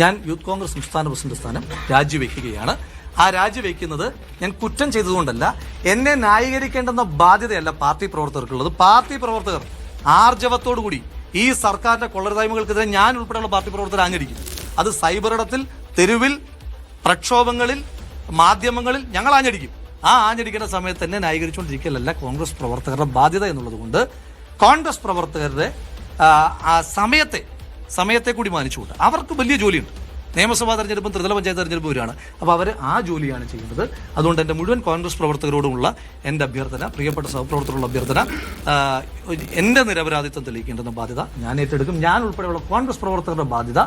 ഞാൻ യൂത്ത് കോൺഗ്രസ് സംസ്ഥാന പ്രസിഡന്റ് സ്ഥാനം രാജിവെക്കുകയാണ്. ആ രാജിവെക്കുന്നത് ഞാൻ കുറ്റം ചെയ്തതുകൊണ്ടല്ല എന്നെ ന്യായീകരിക്കേണ്ടെന്ന ബാധ്യതയല്ല പാർട്ടി പ്രവർത്തകർക്കുള്ളത്. പാർട്ടി പ്രവർത്തകർ ആർജവത്തോടു കൂടി ഈ സർക്കാരിന്റെ കൊള്ളരുതായ്മകൾക്കെതിരെ ഞാൻ ഉൾപ്പെടെയുള്ള പാർട്ടി പ്രവർത്തകർ ആഞ്ഞടിക്കും. അത് സൈബർ ഇടത്തിൽ തെരുവിൽ പ്രക്ഷോഭങ്ങളിൽ മാധ്യമങ്ങളിൽ ഞങ്ങൾ ആഞ്ഞടിക്കും. ആ ആഞ്ഞടിക്കേണ്ട സമയത്ത് തന്നെ ന്യായീകരിച്ചുകൊണ്ടിരിക്കലല്ല കോൺഗ്രസ് പ്രവർത്തകരുടെ ബാധ്യത എന്നുള്ളത് കൊണ്ട്. കോൺഗ്രസ് പ്രവർത്തകരുടെ ആ സമയത്തെ സമയത്തെ കൂടി മാനിച്ചുകൊണ്ട്. അവർക്ക് വലിയ ജോലിയുണ്ട്. നിയമസഭാ തെരഞ്ഞെടുപ്പും ത്രിതല പഞ്ചായത്ത് തെരഞ്ഞെടുപ്പും വരികയാണ് അപ്പോൾ അവർ ആ ജോലിയാണ് ചെയ്യുന്നത്. അതുകൊണ്ട് എന്റെ മുഴുവൻ കോൺഗ്രസ് പ്രവർത്തകരോടുമുള്ള എന്റെ അഭ്യർത്ഥന പ്രിയപ്പെട്ട സഹപ്രവർത്തകരുള്ള അഭ്യർത്ഥന എന്റെ നിരപരാധിത്വം തെളിയിക്കേണ്ടെന്ന ബാധ്യത ഞാൻ ഏറ്റെടുക്കും. ഞാൻ ഉൾപ്പെടെയുള്ള കോൺഗ്രസ് പ്രവർത്തകരുടെ ബാധ്യത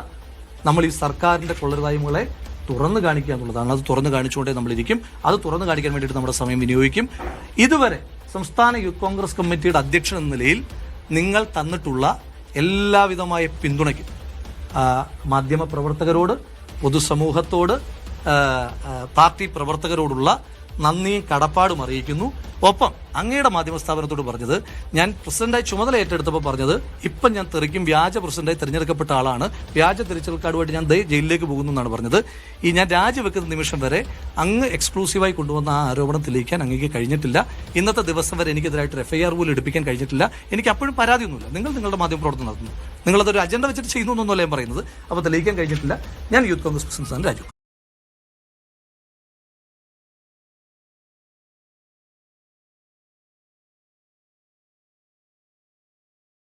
നമ്മൾ ഈ സർക്കാരിന്റെ കൊള്ളരുതായ്മകളെ തുറന്നു കാണിക്കുക എന്നുള്ളതാണ്. അത് തുറന്നു കാണിച്ചുകൊണ്ടേ നമ്മളിരിക്കും. അത് തുറന്നു കാണിക്കാൻ വേണ്ടിയിട്ട് നമ്മുടെ സമയം വിനിയോഗിക്കും. ഇതുവരെ സംസ്ഥാന യൂത്ത് കോൺഗ്രസ് കമ്മിറ്റിയുടെ അധ്യക്ഷൻ എന്ന നിലയിൽ നിങ്ങൾ തന്നിട്ടുള്ള എല്ലാവിധമായ പിന്തുണയ്ക്കും. മാധ്യമ പ്രവർത്തകരോട് പൊതുസമൂഹത്തോട് പാർട്ടി പ്രവർത്തകരോടുള്ള നന്ദിയും കടപ്പാടും അറിയിക്കുന്നു. ഒപ്പം അങ്ങയുടെ മാധ്യമ സ്ഥാപനത്തോട് പറഞ്ഞത് ഞാൻ പ്രസിഡന്റായി ചുമതല ഏറ്റെടുത്തപ്പോൾ പറഞ്ഞത് ഇപ്പം ഞാൻ തെറിക്കും വ്യാജ പ്രസിഡന്റായി തിരഞ്ഞെടുക്കപ്പെട്ട ആളാണ്. വ്യാജ തിരിച്ചൽ കാർഡുമായിട്ട് ഞാൻ ജയിലിലേക്ക് പോകുന്നു എന്നാണ് പറഞ്ഞത്. ഈ ഞാൻ രാജിവെക്കുന്ന നിമിഷം വരെ അങ്ങ് എക്സ്ക്ലൂസീവായി കൊണ്ടുവന്ന ആ ആരോപണം തെളിയിക്കാൻ അങ്ങേക്ക് കഴിഞ്ഞിട്ടില്ല. ഇന്നത്തെ ദിവസം വരെ എനിക്കെതിരായിട്ട് എഫ് ഐ ആർ പോലും എടുപ്പിക്കാൻ കഴിഞ്ഞിട്ടില്ല. എനിക്ക് അപ്പോഴും പരാതിയൊന്നുമില്ല. നിങ്ങൾ നിങ്ങളുടെ മാധ്യമ പ്രവർത്തനം നടത്തുന്നു. നിങ്ങളതൊരു അജണ്ട വെച്ചിട്ട് ചെയ്യുന്നു എന്നൊന്നുമല്ല ഞാൻ പറയുന്നത്. അപ്പോൾ തെളിയിക്കാൻ കഴിഞ്ഞിട്ടില്ല. ഞാൻ യൂത്ത് കോൺഗ്രസ് പ്രസിഡന്റ് രാജു.